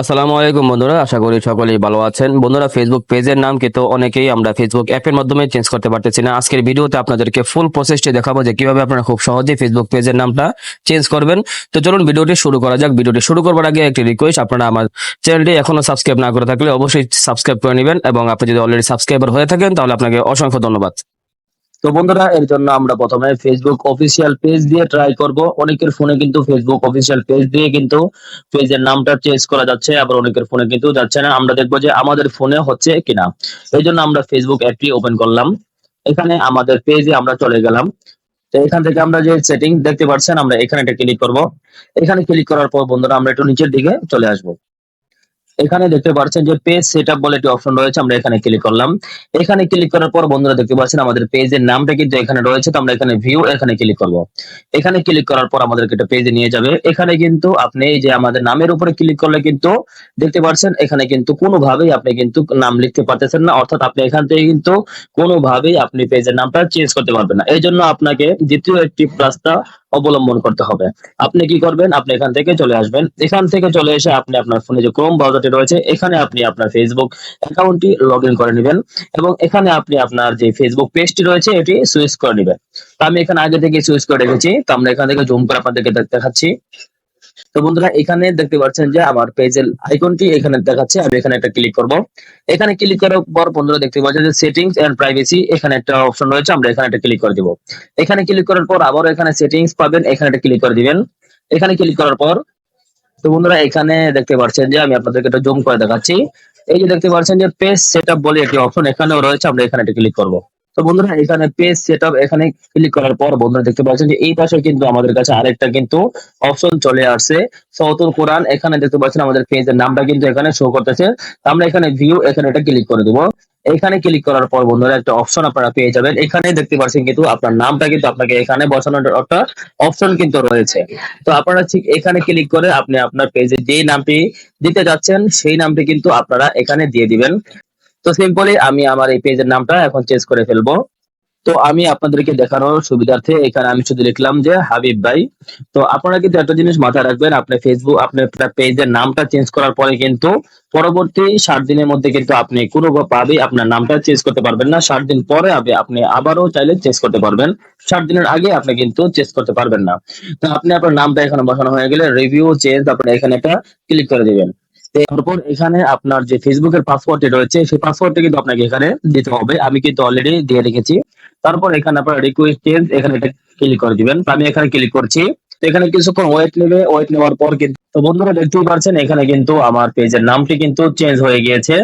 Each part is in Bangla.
আসসালামু আলাইকুম বন্ধুরা, আশা করি সকলেই ভালো আছেন। বন্ধুরা ফেসবুক পেজের নাম কিন্তু অনেকেই আমরা ফেসবুক অ্যাপের মাধ্যমে চেঞ্জ করতে পারতেছি না। আজকের ভিডিওতে আপনাদেরকে ফুল প্রসেসটি দেখাবো যে কীভাবে আপনারা খুব সহজেই ফেসবুক পেজের নামটা চেঞ্জ করবেন। তো চলুন ভিডিওটি শুরু করা যাক। ভিডিওটি শুরু করবার আগে একটি রিকোয়েস্ট আপনারা আমার চ্যানেলটি এখনও সাবস্ক্রাইব না করে থাকলে অবশ্যই সাবস্ক্রাইব করে নেবেন এবং আপনি যদি অলরেডি সাবস্ক্রাইবার হয়ে থাকেন, তাহলে আপনাকে অসংখ্য ধন্যবাদ। তো বন্ধুরা, এর জন্য আমরা প্রথমে ফেসবুক অফিসিয়াল পেজ দিয়ে ট্রাই করব। অনেকের ফোনে কিন্তু ফেসবুক অফিসিয়াল পেজ দিয়ে কিন্তু পেজের নামটা চেঞ্জ করা যাচ্ছে, আবার অনেকের ফোনে কিন্তু যাচ্ছে না। আমরা দেখব যে আমাদের ফোনে হচ্ছে কিনা। এই জন্য আমরা ফেসবুক অ্যাপটি ওপেন করলাম। এখানে আমাদের পেজে আমরা চলে গেলাম। তো এখান থেকে আমরা যে সেটিং দেখতে পাচ্ছেন, আমরা এখানে একটা ক্লিক করব। এখানে ক্লিক করার পর বন্ধুরা, আমরা একটু নিচের দিকে চলে আসব। এখানে দেখতে পাচ্ছেন যে পেজ সেটআপ বলে একটি অপশন রয়েছে, আমরা এখানে ক্লিক করলাম। এখানে ক্লিক করার পর বন্ধুরা দেখতে পাচ্ছেন আমাদের পেজের নামটা কিন্তু এখানে রয়েছে, তো আমরা এখানে ভিউ এখানে ক্লিক করব। এখানে ক্লিক করার পর আমাদেরকে একটা পেজে নিয়ে যাবে। এখানে কিন্তু আপনি যে আমাদের নামের উপরে ক্লিক করলে কিন্তু দেখতে পাচ্ছেন, এখানে কিন্তু কোনোভাবেই আপনি কিন্তু নাম লিখতে পারতেছেন না, অর্থাৎ আপনি এখান থেকে কিন্তু কোনোভাবেই আপনি পেজের নামটা চেঞ্জ করতে পারবেন না। এই জন্য আপনাকে দ্বিতীয় একটি রাস্তা অবলম্বন করতে হবে। আপনি কি করবেন? আপনি এখান থেকে চলে আসবেন। এখান থেকে চলে এসে আপনি আপনার ফোনে যে ক্রোম ব্রাউজারটি রয়েছে, এখানে আপনি আপনার ফেসবুক অ্যাকাউন্টটি লগ করে নেবেন এবং এখানে আপনি আপনার যে ফেসবুক পেজটি রয়েছে, এটি সুইচ করে নেবেন। তো আমি এখানে আগে থেকে সুইচ করে রেখেছি। তো আমরা এখান থেকে জুম করে আপনাদেরকে দেখ- দেখাচ্ছি। তো বন্ধুরা, এখানে দেখতে পাচ্ছেন যে আমার পেজের আইকনটি এখানে দেখাচ্ছে, আমি এখানে একটা ক্লিক করব। এখানে ক্লিক করার পর বন্ধুরা দেখতে পাচ্ছেন যে সেটিংস এন্ড প্রাইভেসি এখানে একটা অপশন রয়েছে, আমরা এখানে একটা ক্লিক করে দিব। এখানে ক্লিক করার পর আবার এখানে সেটিংস পাবেন, এখানে একটা ক্লিক করে দিবেন। এখানে ক্লিক করার পর, তো বন্ধুরা, এখানে দেখতে পাচ্ছেন যে আমি আপনাদেরকে একটা জুম করে দেখাচ্ছি। এই যে দেখতে পাচ্ছেন যে পেজ সেটআপ বলে একটি অপশন এখানেও রয়েছে, আমরা এখানে একটা ক্লিক করব। তো বন্ধুরা, এখানে পেজ সেটআপ এখানে ক্লিক করার পর বন্ধুরা দেখতে পাচ্ছেন যে এই পাশে কিন্তু আমাদের কাছে আরেকটা কিন্তু অপশন চলে আসছে। সৌতুল কোরআন, এখানে দেখতে পাচ্ছেন আমাদের পেজের নামটা কিন্তু এখানে শো করতেছে। আমরা এখানে ভিউ এখানে এটা ক্লিক করে দিব। এখানে ক্লিক করার পর বন্ধুরা একটা অপশন আপনারা পেয়ে যাবেন। এখানে দেখতে পাচ্ছেন কিন্তু আপনার নামটা কিন্তু আপনাকে এখানে বসানোর একটা অপশন কিন্তু রয়েছে। তো আপনারা ঠিক এখানে ক্লিক করে আপনি আপনার পেজে যে নামটি দিতে যাচ্ছেন, সেই নামটি কিন্তু আপনারা এখানে দিয়ে দিবেন। তো সিম্পলি আমি আমার এই পেজের নামটা এখন চেঞ্জ করে ফেলব। তো আমি আপনাদেরকে দেখানোর সুবিধার্থে এখানে আমি শুধু লিখলাম যে হাবিব ভাই। তো আপনারা কিন্তু একটা জিনিস মাথায় রাখবেন, আপনি ফেসবুক আপনার পেজের নামটা চেঞ্জ করার পরে কিন্তু পরবর্তী ষাট দিনের মধ্যে কিন্তু আপনি কোনো ভাবেই আপনার নামটা চেঞ্জ করতে পারবেন না। ষাট দিন পরে আপনি আবারও চাইলে চেঞ্জ করতে পারবেন। ষাট দিনের আগে আপনি কিন্তু চেঞ্জ করতে পারবেন না। তো আপনি আপনার নামটা এখানে বসানো হয়ে গেলে রিভিউ চেঞ্জ আপনি এখানে একটা ক্লিক করে দিবেন। তারপর এখানে আপনার যে ফেসবুকের পাসওয়ার্ডটি রয়েছে, সেই পাসওয়ার্ডটি কিন্তু আপনাকে এখানে দিতে হবে। আমি কিন্তু অলরেডি দিয়ে রেখেছি। তারপর এখানে আপনার রিকোয়েস্ট চেঞ্জ এখানে এটা ক্লিক করে দিবেন। আমি এখানে ক্লিক করছি। এখানে কিছুক্ষণ ওয়েট নেবে। ওয়েট নেওয়ার পর কিন্তু তো বন্ধুরা দেখতেই পাচ্ছেন, এখানে কিন্তু আমার পেজের নামটি কিন্তু চেঞ্জ হয়ে গিয়েছে।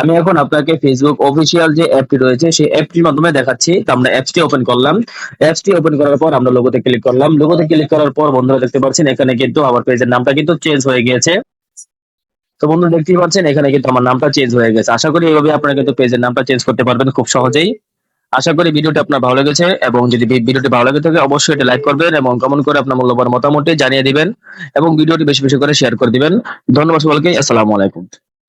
আমি এখন আপনাকে ফেসবুক অফিসিয়াল যে অ্যাপটি রয়েছে, সেই অ্যাপটির মাধ্যমে দেখাচ্ছি। তো আমরা অ্যাপসটি ওপেন করলাম। অ্যাপসটি ওপেন করার পর আমরা লোগোতে ক্লিক করলাম। লোগোতে ক্লিক করার পর বন্ধুরা দেখতে পাচ্ছেন, এখানে কিন্তু আমার পেজের নামটা কিন্তু চেঞ্জ হয়ে গিয়েছে। তো বন্ধু, দেখতেই পাচ্ছেন, এখানে কিন্তু আমার নামটা চেঞ্জ হয়ে গেছে। আশা করি এইভাবে আপনারা কিন্তু পেজের নামটা চেঞ্জ করতে পারবেন খুব সহজেই। আশা করি ভিডিওটি আপনার ভালো লেগেছে এবং যদি ভিডিওটি ভালো লেগে থাকে অবশ্যই এটা লাইক করবেন এবং কমেন্ট করে আপনার মূল্যবান মতামতটি জানিয়ে দিবেন এবং ভিডিওটি বেশি বেশি করে শেয়ার করে দিবেন। ধন্যবাদ সকলকে আসসালামু আলাইকুম।